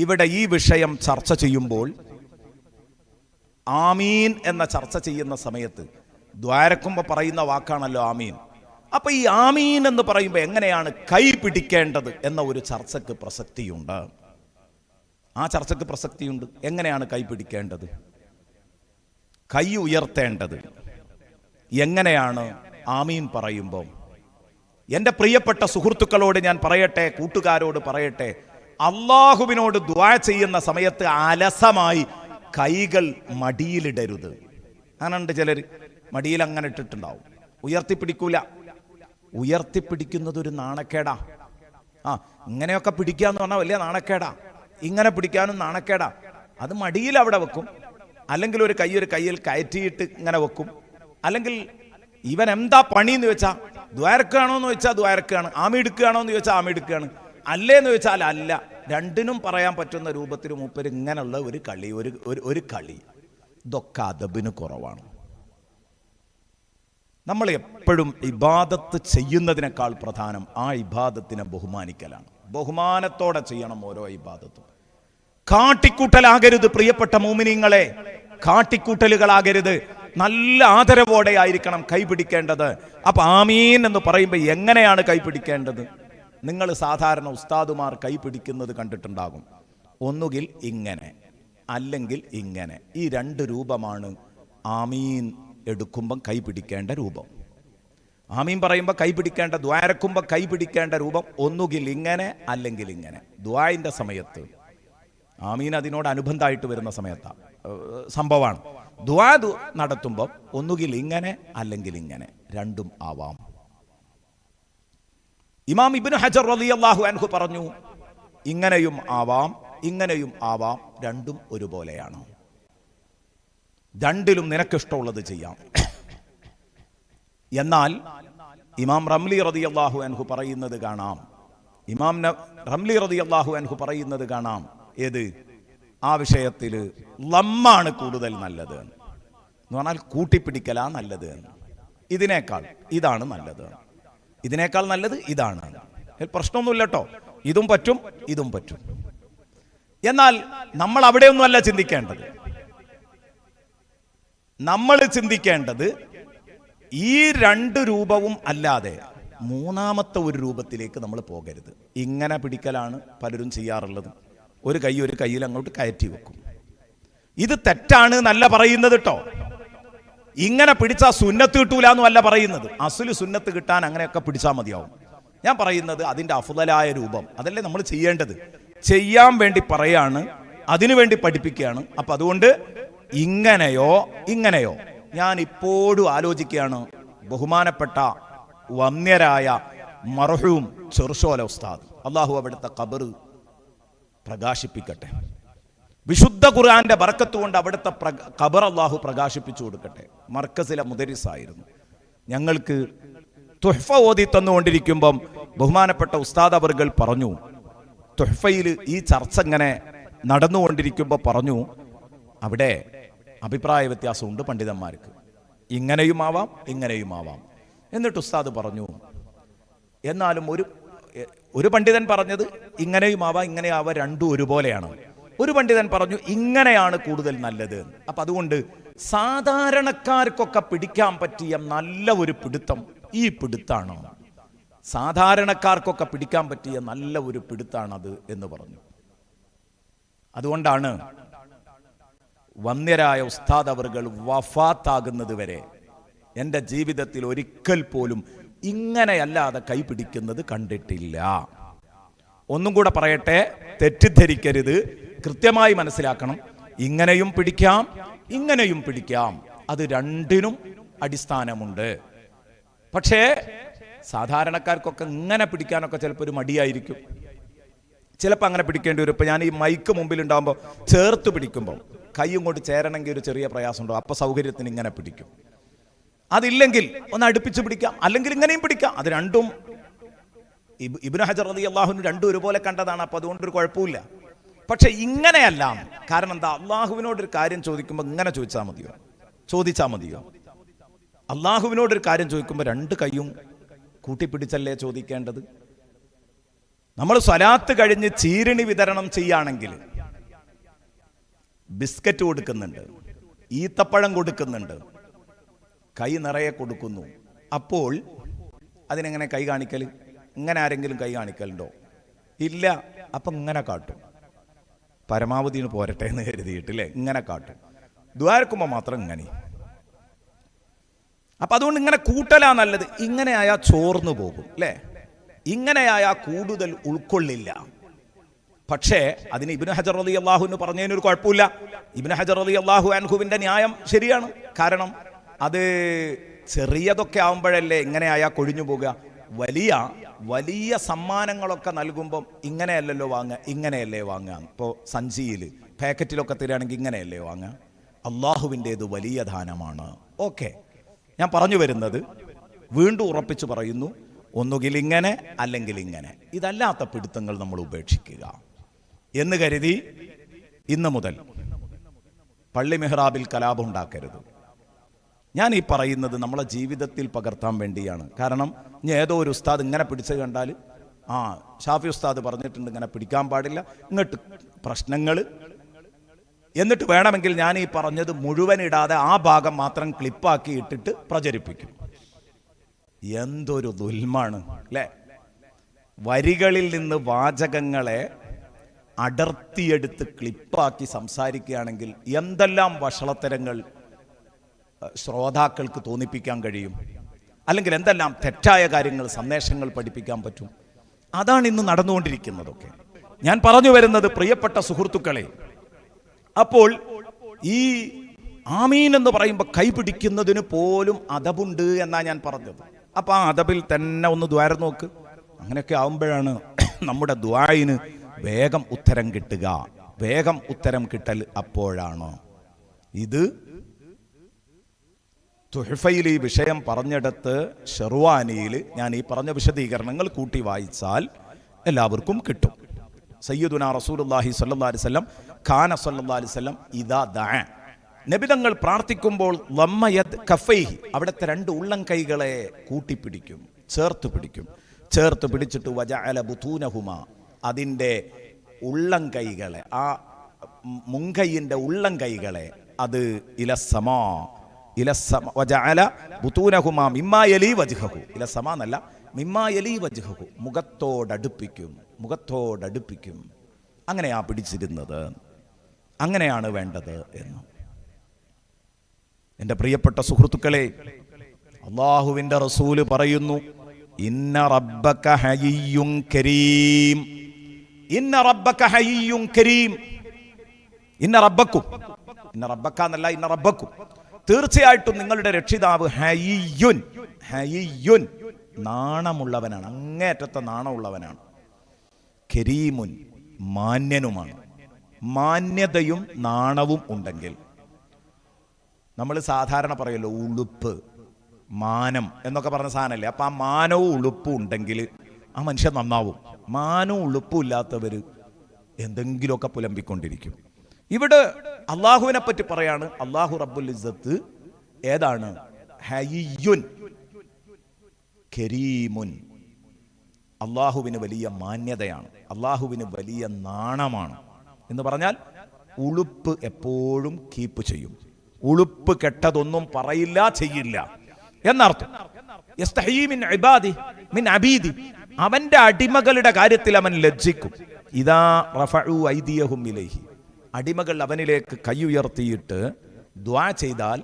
ഇവിടെ ഈ വിഷയം ചർച്ച ചെയ്യുമ്പോൾ ആമീൻ എന്ന ചർച്ച ചെയ്യുന്ന സമയത്ത് ദ്വാരക്കുമ്പോൾ പറയുന്ന വാക്കാണല്ലോ ആമീൻ. അപ്പൊ ഈ ആമീൻ എന്ന് പറയുമ്പോൾ എങ്ങനെയാണ് കൈ പിടിക്കേണ്ടത് എന്ന ഒരു ചർച്ചക്ക് പ്രസക്തിയുണ്ട്. ആ ചർച്ചക്ക് പ്രസക്തിയുണ്ട്. എങ്ങനെയാണ് കൈ പിടിക്കേണ്ടത്? കൈ ഉയർത്തേണ്ടത്. എങ്ങനെയാണ് ആമീൻ പറയുമ്പോൾ എന്റെ പ്രിയപ്പെട്ട സുഹൃത്തുക്കളോട് ഞാൻ പറയട്ടെ കൂട്ടുകാരോട് പറയട്ടെ അള്ളാഹുവിനോട് ദ്വാ ചെയ്യുന്ന സമയത്ത് അലസമായി കൈകൾ മടിയിലിടരുത്. അങ്ങനെയുണ്ട് ചിലർ മടിയിൽ അങ്ങനെ ഇട്ടിട്ടുണ്ടാവും. ഉയർത്തിപ്പിടിക്കൂല. ഉയർത്തിപ്പിടിക്കുന്നത് ഒരു നാണക്കേടാ. ആ ഇങ്ങനെയൊക്കെ പിടിക്കുക എന്ന് പറഞ്ഞാൽ വലിയ നാണക്കേടാ. ഇങ്ങനെ പിടിക്കാനും നാണക്കേടാ. അത് മടിയിൽ അവിടെ വെക്കും. അല്ലെങ്കിൽ ഒരു കൈ ഒരു കയ്യിൽ കയറ്റിയിട്ട് ഇങ്ങനെ വെക്കും. അല്ലെങ്കിൽ ഇവൻ എന്താ പണി എന്ന് വെച്ചാൽ ദ്വാരക്കാണോ എന്ന് വെച്ചാൽ ദ്വാരക്കാണ് ആമി എടുക്കുകയാണോ എന്ന് ചോദിച്ചാൽ ആമി എടുക്കുകയാണ്. അല്ലേ എന്ന് വെച്ചാൽ അല്ല. രണ്ടിനും പറയാൻ പറ്റുന്ന രൂപത്തിൽ മൂപ്പര് ഇങ്ങനെയുള്ള ഒരു കളി ഒരു- ഒരു കളി ഇതൊക്കെ അതബിന് കുറവാണ്. നമ്മൾ എപ്പോഴും ഇബാദത്ത് ചെയ്യുന്നതിനേക്കാൾ പ്രധാനം ആ ഇബാദത്തിനെ ബഹുമാനിക്കലാണ്. ബഹുമാനത്തോടെ ചെയ്യണം ഓരോ ഇബാദത്തും. കാട്ടിക്കൂട്ടലാകരുത് പ്രിയപ്പെട്ട മോമിനിങ്ങളെ. കാട്ടിക്കൂട്ടലുകളാകരുത്. നല്ല ആദരവോടെ ആയിരിക്കണം കൈപിടിക്കേണ്ടത്. അപ്പൊ ആമീൻ എന്ന് പറയുമ്പോൾ എങ്ങനെയാണ് കൈപിടിക്കേണ്ടത്? നിങ്ങൾ സാധാരണ ഉസ്താദുമാർ കൈപിടിക്കുന്നത് കണ്ടിട്ടുണ്ടാകും. ഒന്നുകിൽ ഇങ്ങനെ അല്ലെങ്കിൽ ഇങ്ങനെ. ഈ രണ്ട് രൂപമാണ് ആമീൻ എടുക്കുമ്പം കൈപിടിക്കേണ്ട രൂപം. ആമീൻ പറയുമ്പോൾ കൈപിടിക്കേണ്ട ദ്വാരക്കുമ്പോൾ കൈപിടിക്കേണ്ട രൂപം ഒന്നുകിൽ ഇങ്ങനെ അല്ലെങ്കിൽ ഇങ്ങനെ. ദ്വായിന്റെ സമയത്ത്. ആമീൻ അതിനോട് അനുബന്ധമായിട്ട് വരുന്ന സമയത്താണ് സംഭവമാണ്. ദ്വാ നടത്തുമ്പോൾ ഒന്നുകിൽ ഇങ്ങനെ അല്ലെങ്കിൽ ഇങ്ങനെ. രണ്ടും ആവാം. ഇമാം ഇബ്നു ഹജർ റളിയല്ലാഹു അൻഹു പറഞ്ഞു ഇങ്ങനെയും ആവാം ഇങ്ങനെയും ആവാം രണ്ടും ഒരുപോലെയാണ്. രണ്ടിലും നിനക്കിഷ്ടമുള്ളത് ചെയ്യാം. എന്നാൽ ഇമാം റംലി റതി അള്ളാഹു അൻഹു പറയുന്നത് കാണാം. ഇമാം റംലി റതി അള്ളാഹു അൻഹു പറയുന്നത് കാണാം. ഏത്? ആ വിഷയത്തിൽ ലമ്മാണ് കൂടുതൽ നല്ലത് എന്ന് പറഞ്ഞാൽ കൂട്ടിപ്പിടിക്കലാ നല്ലത് ഇതിനേക്കാൾ ഇതാണ് നല്ലത് ഇതിനേക്കാൾ നല്ലത് ഇതാണ്. പ്രശ്നമൊന്നുമില്ല കേട്ടോ ഇതും പറ്റും ഇതും പറ്റും. എന്നാൽ നമ്മൾ അവിടെയൊന്നുമല്ല ചിന്തിക്കേണ്ടത്. നമ്മൾ ചിന്തിക്കേണ്ടത് ഈ രണ്ട് രൂപവും അല്ലാതെ മൂന്നാമത്തെ ഒരു രൂപത്തിലേക്ക് നമ്മൾ പോകരുത്. ഇങ്ങനെ പിടിക്കലാണ് പലരും ചെയ്യാറുള്ളത്. ഒരു കൈ ഒരു കയ്യിൽ അങ്ങോട്ട് കയറ്റി വെക്കും. ഇത് തെറ്റാണ് നല്ല പറയുന്നത് കേട്ടോ ഇങ്ങനെ പിടിച്ചാൽ സുന്നത്ത് കിട്ടൂല എന്നല്ല പറയുന്നത്. അസുൽ സുന്നത്ത് കിട്ടാൻ അങ്ങനെയൊക്കെ പിടിച്ചാൽ മതിയാവും. ഞാൻ പറയുന്നത് അതിന്റെ അഫുതലായ രൂപം. അതല്ലേ നമ്മൾ ചെയ്യേണ്ടത്. ചെയ്യാൻ വേണ്ടി പറയാണ് അതിനു വേണ്ടി പഠിപ്പിക്കുകയാണ്. അപ്പം അതുകൊണ്ട് ഇങ്ങനെയോ ഇങ്ങനെയോ. ഞാൻ ഇപ്പോഴും ആലോചിക്കുകയാണ്. ബഹുമാനപ്പെട്ട വന്യരായ മർഹൂം ചെറുഷോല ഉസ്താദ്. അള്ളാഹു അവിടുത്തെ കബറ് പ്രകാശിപ്പിക്കട്ടെ. വിശുദ്ധ ഖുർആാന്റെ ബറക്കത്ത് കൊണ്ട് അവിടുത്തെ ഖബർ അള്ളാഹു പ്രകാശിപ്പിച്ചു കൊടുക്കട്ടെ. മർക്കസിലെ മുദരിസായിരുന്നു. ഞങ്ങൾക്ക് തുഹ്ഫ ഓതി തന്നുകൊണ്ടിരിക്കുമ്പം ബഹുമാനപ്പെട്ട ഉസ്താദ് അവർകൾ പറഞ്ഞു തുഹ്ഫയിൽ ഈ ചർച്ച ഇങ്ങനെ നടന്നുകൊണ്ടിരിക്കുമ്പോൾ പറഞ്ഞു അവിടെ അഭിപ്രായ വ്യത്യാസമുണ്ട് പണ്ഡിതന്മാർക്ക്. ഇങ്ങനെയും ആവാം ഇങ്ങനെയും ആവാം എന്നിട്ട് ഉസ്താദ് പറഞ്ഞു എന്നാലും ഒരു ഒരു പണ്ഡിതൻ പറഞ്ഞത് ഇങ്ങനെയും ആവാം ഇങ്ങനെ രണ്ടും ഒരുപോലെയാണ്. ഒരു പണ്ഡിതൻ പറഞ്ഞു ഇങ്ങനെയാണ് കൂടുതൽ നല്ലത്. അപ്പൊ അതുകൊണ്ട് സാധാരണക്കാർക്കൊക്കെ പിടിക്കാൻ പറ്റിയ നല്ല ഒരു പിടുത്തം ഈ പിടുത്താണ്. സാധാരണക്കാർക്കൊക്കെ പിടിക്കാൻ പറ്റിയ നല്ല ഒരു പിടുത്താണത് എന്ന് പറഞ്ഞു. അതുകൊണ്ടാണ് വന്യരായ ഉസ്താദ് അവർകൾ വഫാത്താകുന്നത് വരെ എന്റെ ജീവിതത്തിൽ ഒരിക്കൽ പോലും ഇങ്ങനെയല്ലാതെ കൈപിടിക്കുന്നത് കണ്ടിട്ടില്ല. ഒന്നും കൂടെ പറയട്ടെ തെറ്റിദ്ധരിക്കരുത്. കൃത്യമായി മനസ്സിലാക്കണം. ഇങ്ങനെയും പിടിക്കാം ഇങ്ങനെയും പിടിക്കാം. അത് രണ്ടിനും അടിസ്ഥാനമുണ്ട്. പക്ഷേ സാധാരണക്കാർക്കൊക്കെ ഇങ്ങനെ പിടിക്കാനൊക്കെ ചിലപ്പോൾ ഒരു മടിയായിരിക്കും. ചിലപ്പോൾ അങ്ങനെ പിടിക്കേണ്ടി വരും. ഇപ്പം ഞാൻ ഈ മൈക്ക് മുമ്പിൽ ഉണ്ടാകുമ്പോൾ ചേർത്ത് പിടിക്കുമ്പോൾ കൈയും കൊണ്ട് ചേരണമെങ്കിൽ ഒരു ചെറിയ പ്രയാസമുണ്ടോ. അപ്പോൾ സൗകര്യത്തിന് ഇങ്ങനെ പിടിക്കും. അതില്ലെങ്കിൽ ഒന്ന് അടുപ്പിച്ച് പിടിക്കാം. അല്ലെങ്കിൽ ഇങ്ങനെയും പിടിക്കാം. അത് രണ്ടും ഇബ്നു ഹജർ റതി അള്ളാഹുവിന് രണ്ടും ഒരുപോലെ കണ്ടതാണ് അപ്പോൾ അതുകൊണ്ടൊരു കുഴപ്പമില്ല പക്ഷെ ഇങ്ങനെയല്ല കാരണം എന്താ അള്ളാഹുവിനോട് ഒരു കാര്യം ചോദിക്കുമ്പോൾ ഇങ്ങനെ ചോദിച്ചാൽ മതിയോ? ചോദിച്ചാൽ മതിയോ? അള്ളാഹുവിനോട് ഒരു കാര്യം ചോദിക്കുമ്പോൾ രണ്ട് കൈയും കൂട്ടിപ്പിടിച്ചല്ലേ ചോദിക്കേണ്ടത്? നമ്മൾ സ്വലാത്ത് കഴിഞ്ഞ് ചീരണി വിതരണം ചെയ്യുകയാണെങ്കിൽ ബിസ്ക്കറ്റ് കൊടുക്കുന്നുണ്ട് ഈത്തപ്പഴം കൊടുക്കുന്നുണ്ട് കൈ നിറയെ കൊടുക്കുന്നു. അപ്പോൾ അതിനെങ്ങനെ കൈ കാണിക്കൽ ഇങ്ങനെ ആരെങ്കിലും കൈ കാണിക്കലുണ്ടോ? ഇല്ല. അപ്പം ഇങ്ങനെ കാട്ടും. പരമാവധി പോരട്ടെ എന്ന് കരുതിയിട്ട് അല്ലേ ഇങ്ങനെ കാട്ടും. ദ്വാരക്കുമ്പോൾ മാത്രം ഇങ്ങനെ. അപ്പൊ അതുകൊണ്ട് ഇങ്ങനെ കൂട്ടലാ നല്ലത്. ഇങ്ങനെയായാൽ ചോർന്നു പോകും അല്ലേ ഇങ്ങനെയായാൽ കൂടുതൽ ഉൾക്കൊള്ളില്ല. പക്ഷേ അതിന് ഇബിന് ഹജർ അലി അള്ളാഹുവിന് പറഞ്ഞതിനൊരു കുഴപ്പമില്ല. ഇബിന് ഹജർ അലി അള്ളാഹു അൻഹുവിന്റെ ന്യായം ശരിയാണ്. കാരണം അത് ചെറിയതൊക്കെ ആവുമ്പോഴല്ലേ ഇങ്ങനെയായാൽ കൊഴിഞ്ഞു പോകുക. വലിയ വലിയ സമ്മാനങ്ങളൊക്കെ നൽകുമ്പം ഇങ്ങനെയല്ലല്ലോ വാങ്ങുക ഇങ്ങനെയല്ലേ വാങ്ങുക. ഇപ്പോൾ സഞ്ചിയിൽ പാക്കറ്റിലൊക്കെ തരികയാണെങ്കിൽ ഇങ്ങനെയല്ലേ വാങ്ങുക? അള്ളാഹുവിന്റേത് വലിയ ദാനമാണ്. ഓക്കെ. ഞാൻ പറഞ്ഞു വരുന്നത് വീണ്ടും ഉറപ്പിച്ചു പറയുന്നു ഒന്നുകിൽ ഇങ്ങനെ അല്ലെങ്കിൽ ഇങ്ങനെ. ഇതല്ലാത്ത പിടുത്തങ്ങൾ നമ്മൾ ഉപേക്ഷിക്കുക. എന്ന് കരുതി ഇന്ന് മുതൽ പള്ളി മെഹ്റാബിൽ കലാപം ഉണ്ടാക്കരുത്. ഞാൻ ഈ പറയുന്നത് നമ്മളെ ജീവിതത്തിൽ പകർത്താൻ വേണ്ടിയാണ്. കാരണം ഇനി ഏതോ ഒരു ഉസ്താദ് ഇങ്ങനെ പിടിച്ചു കണ്ടാൽ ആ ഷാഫി ഉസ്താദ് പറഞ്ഞിട്ടുണ്ട് ഇങ്ങനെ പിടിക്കാൻ പാടില്ല. ഇങ്ങോട്ട് പ്രശ്നങ്ങൾ. എന്നിട്ട് വേണമെങ്കിൽ ഞാൻ ഈ പറഞ്ഞത് മുഴുവൻ ഇടാതെ ആ ഭാഗം മാത്രം ക്ലിപ്പാക്കി ഇട്ടിട്ട് പ്രചരിപ്പിക്കും. എന്തൊരു ദുൽമാണ് അല്ലേ? വരികളിൽ നിന്ന് വാചകങ്ങളെ അടർത്തിയെടുത്ത് ക്ലിപ്പാക്കി സംസാരിക്കുകയാണെങ്കിൽ എന്തെല്ലാം വഷളത്തരങ്ങൾ ശ്രോതാക്കൾക്ക് തോന്നിപ്പിക്കാൻ കഴിയും. അല്ലെങ്കിൽ എന്തെല്ലാം തെറ്റായ കാര്യങ്ങൾ സന്ദേശങ്ങൾ പഠിപ്പിക്കാൻ പറ്റും. അതാണ് ഇന്ന് നടന്നുകൊണ്ടിരിക്കുന്നതൊക്കെ. ഞാൻ പറഞ്ഞു വരുന്നത് പ്രിയപ്പെട്ട സുഹൃത്തുക്കളെ അപ്പോൾ ഈ ആമീൻ എന്ന് പറയുമ്പോൾ കൈപിടിക്കുന്നതിന് പോലും അതബുണ്ട് എന്നാ ഞാൻ പറഞ്ഞത്. അപ്പൊ ആ അതബിൽ തന്നെ ഒന്ന് ദ്വാര നോക്ക്. അങ്ങനെയൊക്കെ ആവുമ്പോഴാണ് നമ്മുടെ ദ്വായിന് വേഗം ഉത്തരം കിട്ടുക. വേഗം ഉത്തരം കിട്ടൽ അപ്പോഴാണ്. ഇത് തുഹഫയിൽ ഈ വിഷയം പറഞ്ഞെടുത്ത് ഷെർവാനിയിൽ ഞാൻ ഈ പറഞ്ഞ വിശദീകരണങ്ങൾ കൂട്ടി വായിച്ചാൽ എല്ലാവർക്കും കിട്ടും. സയ്യിദുന റസൂലുല്ലാഹി സല്ലാ അലൈഹി വസല്ലം ഖാന സല്ലാ അലൈഹി വസല്ലം ഇദാ ദഅ നബിതങ്ങൾ പ്രാർത്ഥിക്കുമ്പോൾ ലമ്മയത് കഫൈഹി അവിടുത്തെ രണ്ട് ഉള്ളം കൈകളെ കൂട്ടിപ്പിടിക്കും ചേർത്ത് പിടിക്കും. ചേർത്ത് പിടിച്ചിട്ട് വജ അല ബുധൂനഹുമ അതിന്റെ ഉള്ളം കൈകളെ ആ മുങ്കൈയിന്റെ ഉള്ളം കൈകളെ അത് ഇലസമാ ഇല എന്നല്ല മിമ്മാ യലി വജ്ഹഹു. മുഖത്തോടടുപ്പിക്കും മുഖത്തോടടുപ്പിക്കും. അങ്ങനെയാ പിടിച്ചിരുന്നത്. അങ്ങനെയാണ് വേണ്ടത് എന്ന്. എന്റെ പ്രിയപ്പെട്ട സുഹൃത്തുക്കളെ അള്ളാഹുവിന്റെ റസൂൽ പറയുന്നു ഇന്ന റബ്ബക ഹയ്യും കരീം. ഇന്ന റബ്ബക ഹയ്യും കരീം. ഇന്ന റബ്ബക്കും. ഇന്ന റബ്ബക്ക എന്നല്ല ഇന്ന റബ്ബക്കും. തീർച്ചയായിട്ടും നിങ്ങളുടെ രക്ഷിതാവ് ഹയ്യുൻ. ഹയ്യുൻ. നാണമുള്ളവനാണ്. അങ്ങേറ്റത്തെ നാണമുള്ളവനാണ്. കരീമുൻ മാന്യനുമാണ്. മാന്യതയും നാണവും ഉണ്ടെങ്കിൽ നമ്മൾ സാധാരണ പറയല്ലോ ഉളുപ്പ് മാനം എന്നൊക്കെ പറഞ്ഞ സാധനമല്ലേ അപ്പം ആ മാനവും ഉളുപ്പും ഉണ്ടെങ്കിൽ ആ മനുഷ്യൻ നന്നാവും. മാനവും ഉളുപ്പും ഇല്ലാത്തവർ എന്തെങ്കിലുമൊക്കെ പുലമ്പിക്കൊണ്ടിരിക്കും. ഇവിടെ അള്ളാഹുവിനെ പറ്റി പറയാണ് അള്ളാഹു റബ്ബുൽ ഇസ്സത്ത് ഏതാണ്? ഹയ്യുൻ കരീമുൻ. അള്ളാഹുവിന് വലിയ മാന്യതയാണ് അള്ളാഹുവിന് വലിയ നാണമാണ്. എന്ന് പറഞ്ഞാൽ ഉളുപ്പ് എപ്പോഴും കീപ്പ് ചെയ്യും. ഉളുപ്പ് കെട്ടതൊന്നും പറയില്ല ചെയ്യില്ല. എന്നർത്ഥം മിൻ അബീദി. അവന്റെ അടിമകളുടെ കാര്യത്തിൽ അവൻ ലജ്ജിക്കും. ഇതാ റഫഉ ഐദിയഹും ഇലൈഹി. അടിമകൾ അവനിലേക്ക് കൈയുയർത്തിയിട്ട് ദ്വാ ചെയ്താൽ.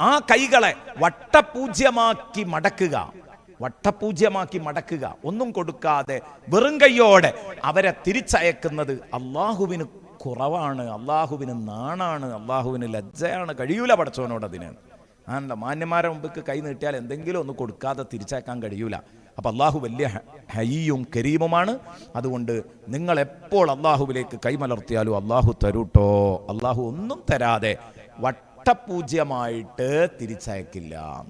ആ കൈകളെ വട്ടപൂജ്യമാക്കി മടക്കുക. വട്ടപൂജ്യമാക്കി മടക്കുക. ഒന്നും കൊടുക്കാതെ വെറും കൈയോടെ അവരെ തിരിച്ചയക്കുന്നത് അള്ളാഹുവിന് കുറവാണ് അള്ളാഹുവിന് നാണാണ് അള്ളാഹുവിന് ലജ്ജയാണ് കഴിയൂല പടച്ചവനോട് അതിന്. ആണല്ലോ മാന്യന്മാരെ മുമ്പ് കൈ നീട്ടിയാൽ എന്തെങ്കിലും ഒന്ന് കൊടുക്കാതെ തിരിച്ചേക്കാൻ കഴിയൂല. അപ്പൊ അള്ളാഹു വലിയ ഹയ്യും കരീമുമാണ്. അതുകൊണ്ട് നിങ്ങൾ എപ്പോൾ അള്ളാഹുവിലേക്ക് കൈമലർത്തിയാലും അള്ളാഹു തരൂട്ടോ. അള്ളാഹു ഒന്നും തരാതെ വട്ടപൂജ്യമായിട്ട് തിരിച്ചയക്കില്ല.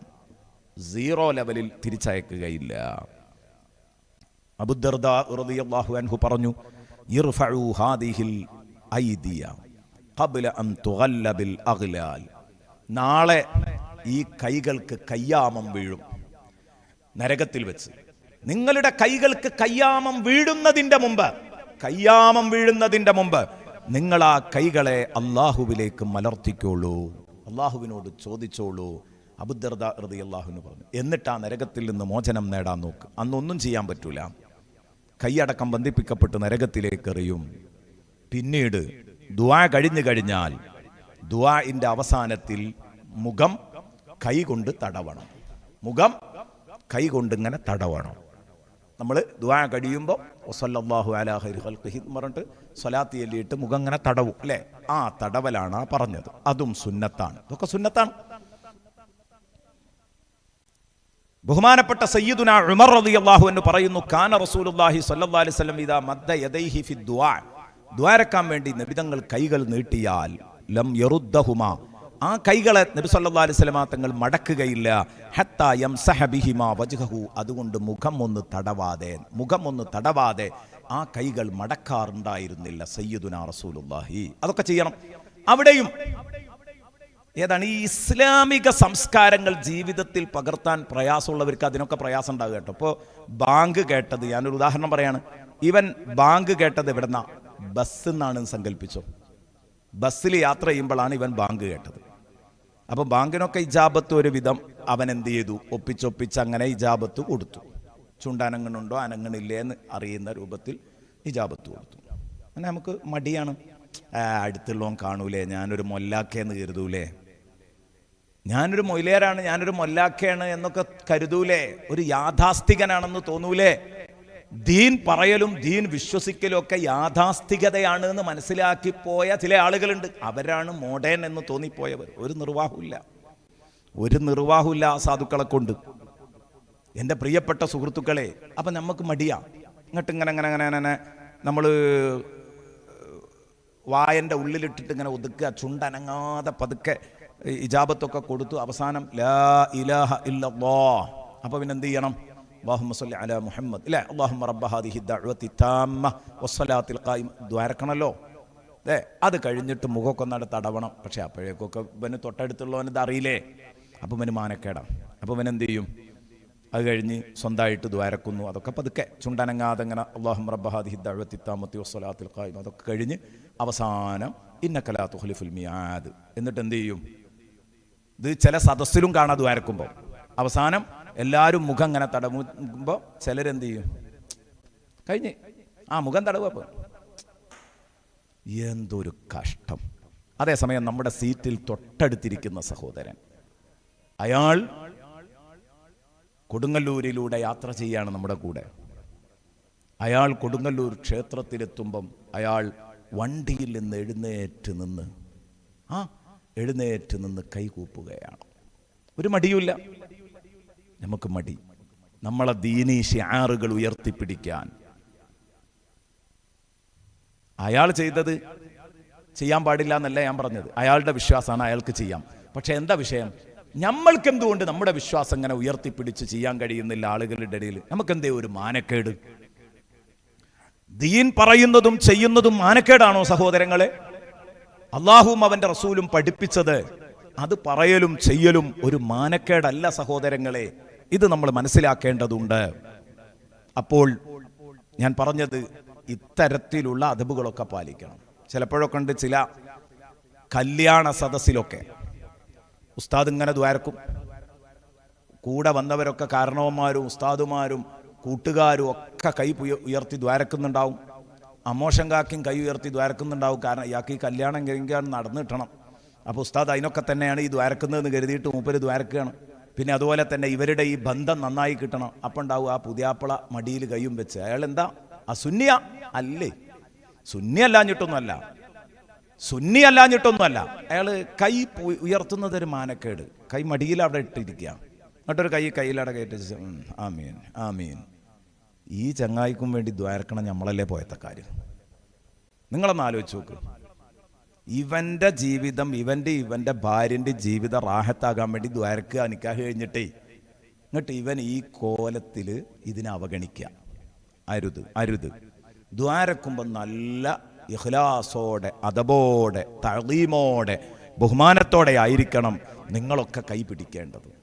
സീറോ ലെവലിൽ തിരിച്ചയക്കുകയില്ല. അബുദർദ അൻഹു പറഞ്ഞു ഹാദിഹിൽ ഐദിയ നാളെ ഈ കൈകൾക്ക് കയ്യാമം വീഴും. നരകത്തിൽ വെച്ച്. നിങ്ങളുടെ കൈകൾക്ക് കയ്യാമം വീഴുന്നതിന്റെ മുമ്പ് കയ്യാമം വീഴുന്നതിന്റെ മുമ്പ് നിങ്ങൾ ആ കൈകളെ അള്ളാഹുവിലേക്ക് മലർത്തിക്കോളൂ. അള്ളാഹുവിനോട് ചോദിച്ചോളൂ. അബുദർദ ഹൃദി അള്ളാഹുവിന് പറഞ്ഞു. എന്നിട്ട് ആ നരകത്തിൽ നിന്ന് മോചനം നേടാൻ നോക്ക്. അന്നൊന്നും ചെയ്യാൻ പറ്റൂല. കൈയടക്കം ബന്ധിപ്പിക്കപ്പെട്ട് നരകത്തിലേക്ക് എറിയും. പിന്നീട് ദുവാ കഴിഞ്ഞു കഴിഞ്ഞാൽ ദുആഇന്റെ അവസാനത്തിൽ മുഖം കൈകൊണ്ട് തടവണം. മുഖം കൈകൊണ്ട് ഇങ്ങനെ തടവണം. നമ്മൾ ദുആ കഴിയുമ്പോൾ ഒസല്ലാഹു അലാ ഖൈരി ഖൽഖിഹി എന്ന് പറഞ്ഞിട്ട് സ്വലാത്തി എല്ലിയിട്ട് മുഖം ഇങ്ങനെ തടവും അല്ലേ? ആ തടവലാണ് ആ പറഞ്ഞത്. അതും സുന്നത്താണ്. ഇതൊക്കെ സുന്നത്താണ്. ബഹുമാനപ്പെട്ട സയ്യിദുന ഉമർ റളിയല്ലാഹു എന്ന് പറയുന്നു കാന റസൂലുള്ളാഹി സ്വല്ലല്ലാഹി അലൈഹി വസല്ലം ഇദാ മദ്ദ യദൈഹി ഫി ദ്വാരക്കാൻ വേണ്ടി നബിതങ്ങൾ കൈകൾ നീട്ടിയാൽ ലം യറുദ്ദഹുമ ആ കൈകളെ നബി സല്ലല്ലാഹു അലൈഹി വസല്ലമ തങ്ങൾ മടക്കുകയില്ല. ഹത്തായം സഹബിഹിമാ വജുഹു അതുകൊണ്ട് മുഖം ഒന്ന് തടവാതെ മുഖം ഒന്ന് തടവാതെ ആ കൈകൾ മടക്കാറുണ്ടായിരുന്നില്ല സയ്യിദുന റസൂലുള്ളാഹി. അതൊക്കെ ചെയ്യണം. അവിടെയും ഏതാണ് ഈ ഇസ്ലാമിക സംസ്കാരങ്ങൾ ജീവിതത്തിൽ പകർത്താൻ പ്രയാസമുള്ളവർക്ക് അതിനൊക്കെ പ്രയാസം ഉണ്ടാകുക കേട്ടോ. ഇപ്പോൾ ബാങ്ക് കേട്ടത് ഞാനൊരു ഉദാഹരണം പറയാണ്. ഇവൻ ബാങ്ക് കേട്ടത് എവിടെന്ന? ബസ് എന്നാണ് സങ്കല്പിച്ചോ. ബസ്സിൽ യാത്ര ചെയ്യുമ്പോഴാണ് ഇവൻ ബാങ്ക് കേട്ടത്. അപ്പോൾ ബാങ്കിനൊക്കെ ഇജാബത്ത് ഒരു വിധം അവൻ എന്ത് ചെയ്തു? ഒപ്പിച്ചൊപ്പിച്ച് അങ്ങനെ ഇജാബത്ത് കൊടുത്തു. ചുണ്ടനങ്ങണുണ്ടോ? അനങ്ങണില്ലേ എന്ന് അറിയുന്ന രൂപത്തിൽ ഇജാബത്ത് കൊടുത്തു. അങ്ങനെ നമുക്ക് മടിയാണ്. അടുത്തുള്ളവൻ കാണൂലേ? ഞാനൊരു മൊല്ലാക്കേന്ന് കരുതൂലേ? ഞാനൊരു മൊയിലേരാണ് ഞാനൊരു മൊല്ലാക്കയാണ് എന്നൊക്കെ കരുതൂലേ? ഒരു യാഥാസ്ഥികനാണെന്ന് തോന്നൂലേ? ദീൻ പറയലും ദീൻ വിശ്വസിക്കലും ഒക്കെ യാഥാസ്ഥികതയാണ് എന്ന് മനസ്സിലാക്കി പോയ ചില ആളുകളുണ്ട്. അവരാണ് മോഡേൺ എന്ന് തോന്നിപ്പോയവർ. ഒരു നിർവാഹമില്ല ഒരു നിർവാഹമില്ല ആ സാധുക്കളെ കൊണ്ട്. എന്റെ പ്രിയപ്പെട്ട സുഹൃത്തുക്കളെ അപ്പം നമുക്ക് മടിയാ. ഇങ്ങോട്ട് ഇങ്ങനെ അങ്ങനെ അങ്ങനെ അങ്ങനെ നമ്മൾ വായന്റെ ഉള്ളിലിട്ടിട്ട് ഇങ്ങനെ ഒതുക്കുക ചുണ്ടനങ്ങാതെ പതുക്കെ ഇജാബത്തൊക്കെ കൊടുത്തു. അവസാനം ലാ ഇലാഹ ഇല്ലല്ലാ. അപ്പോൾ പിന്നെ എന്ത് ചെയ്യണം? അള്ളാഹുമ്മ സല്ലി അലാ മുഹമ്മദ്. ഇല്ലേ? അള്ളാഹുമ്മ റബ്ബ ഹാദിഹി ദഅവത്തി ഖായിം. ദ്വാരക്കണല്ലോ അതെ അത് കഴിഞ്ഞിട്ട് മുഖമൊക്കെ ഒന്നാട് തടവണം. പക്ഷെ അപ്പോഴേക്കൊക്കെ ഇവന് തൊട്ടടുത്തുള്ളവനത് അറിയില്ലേ? അപ്പം ഇവന് മാനക്കേടാം. അപ്പം ഇവൻ എന്ത് ചെയ്യും? അത് കഴിഞ്ഞ് സ്വന്തമായിട്ട് ദ്വാരക്കുന്നു അതൊക്കെ പതുക്കെ. ചുണ്ടനങ്ങാതെ ഇങ്ങനെ അള്ളാഹും റബ്ബഹാദി ദഅവത്തി താമത്തി വസ്സലാത്തിൽ കായും അതൊക്കെ കഴിഞ്ഞ് അവസാനം ഇന്ന ഇന്നക്കലാ ഹലിഫുൽ മിയാദ്. എന്നിട്ട് എന്ത് ചെയ്യും? ഇത് ചില സദസ്സിലും കാണാതെ ദ്വാരക്കുമ്പോൾ അവസാനം എല്ലാവരും മുഖം ഇങ്ങനെ തടവുമ്പോൾ ചിലരെന്ത് ചെയ്യും കഴിഞ്ഞ്. ആ മുഖം തടവപ്പോൾ എന്തൊരു കഷ്ടം. അതേസമയം നമ്മുടെ സീറ്റിൽ തൊട്ടടുത്തിരിക്കുന്ന സഹോദരൻ. അയാൾ കൊടുങ്ങല്ലൂരിലൂടെ യാത്ര ചെയ്യാണ് നമ്മുടെ കൂടെ. അയാൾ കൊടുങ്ങല്ലൂർ ക്ഷേത്രത്തിലെത്തുമ്പം അയാൾ വണ്ടിയിൽ നിന്ന് എഴുന്നേറ്റ് നിന്ന് ആ എഴുന്നേറ്റ് നിന്ന് കൈകൂപ്പുകയാണ്. ഒരു മടിയുമില്ല. നമുക്ക് മടി. നമ്മളെ ദീനീ ഷിയാറുകൾ ഉയർത്തിപ്പിടിക്കാൻ. അയാൾ ചെയ്തത് ചെയ്യാൻ പാടില്ല എന്നല്ല ഞാൻ പറഞ്ഞത്. അയാളുടെ വിശ്വാസമാണ് അയാൾക്ക് ചെയ്യാം. പക്ഷെ എന്താ വിഷയം? നമ്മൾക്ക് എന്തുകൊണ്ട് നമ്മുടെ വിശ്വാസം ഇങ്ങനെ ഉയർത്തിപ്പിടിച്ച് ചെയ്യാൻ കഴിയുന്നില്ല ആളുകളുടെ ഇടയിൽ? നമുക്കെന്തേ ഒരു മാനക്കേട്? ദീൻ പറയുന്നതും ചെയ്യുന്നതും മാനക്കേടാണോ സഹോദരങ്ങളെ? അള്ളാഹുവും അവന്റെ റസൂലും പഠിപ്പിച്ചത് അത് പറയലും ചെയ്യലും ഒരു മാനക്കേടല്ല സഹോദരങ്ങളെ. ഇത് നമ്മൾ മനസ്സിലാക്കേണ്ടതുണ്ട്. അപ്പോൾ ഞാൻ പറഞ്ഞത് ഇത്തരത്തിലുള്ള അതബുകളൊക്കെ പാലിക്കണം. ചിലപ്പോഴൊക്കെ ഉണ്ട് ചില കല്യാണ സദസ്സിലൊക്കെ ഉസ്താദ് ഇങ്ങനെ ദ്വാരക്കും. കൂടെ വന്നവരൊക്കെ കാരണവന്മാരും ഉസ്താദുമാരും കൂട്ടുകാരും ഒക്കെ കൈ ഉയർത്തി ദ്വാരക്കുന്നുണ്ടാവും. അമോഷം കാക്കിയും കൈ ഉയർത്തി ദ്വാരക്കുന്നുണ്ടാവും. കാരണം ഇയാൾക്ക് ഈ കല്യാണം കഴിഞ്ഞാൽ നടന്നു കിട്ടണം അപ്പോൾ ഉസ്താദ് അതിനൊക്കെ തന്നെയാണ് ഈ ദ്വാരക്കുന്നതെന്ന് കരുതിയിട്ട് മൂപ്പര് ദ്വാരക്കുകയാണ്. പിന്നെ അതുപോലെ തന്നെ ഇവരുടെ ഈ ബന്ധം നന്നായി കിട്ടണം. അപ്പം ഉണ്ടാവും ആ പുതിയാപ്പള മടിയിൽ കൈയും വെച്ച്. അയാൾ എന്താ ആ സുന്നിയ? അല്ലേ? സുന്നി അല്ലാഞ്ഞിട്ടൊന്നുമല്ല. സുന്നി അല്ലാഞ്ഞിട്ടൊന്നുമല്ല. അയാൾ കൈ ഉയർത്തുന്നതൊരു മാനക്കേട്. കൈ മടിയിൽ അവിടെ ഇട്ടിരിക്കുക. എന്നിട്ടൊരു കൈ കയ്യിലവിടെ കയറ്റി ആമീൻ ആമീൻ. ഈ ചങ്ങായിക്കും വേണ്ടി ദ്വാരക്കണം നമ്മളല്ലേ പോയത്തെ കാര്യം. നിങ്ങളൊന്ന് ആലോചിച്ച് നോക്ക്. ഇവന്റെ ജീവിതം ഇവന്റെ ഇവന്റെ ഭാര്യന്റെ ജീവിതം റാഹത്താകാൻ വേണ്ടി ദ്വാരക്കുക നിക്കാഹ് കഴിഞ്ഞിട്ടേ. എന്നിട്ട് ഇവൻ ഈ കോലത്തിൽ ഇതിനെ അവഗണിക്കുക അരുത് അരുത്. ദ്വാരക്കുമ്പോൾ നല്ല ഇഹ്ലാസോടെ അതബോടെ തളീമോടെ ബഹുമാനത്തോടെ ആയിരിക്കണം നിങ്ങളൊക്കെ കൈ പിടിക്കേണ്ടത്.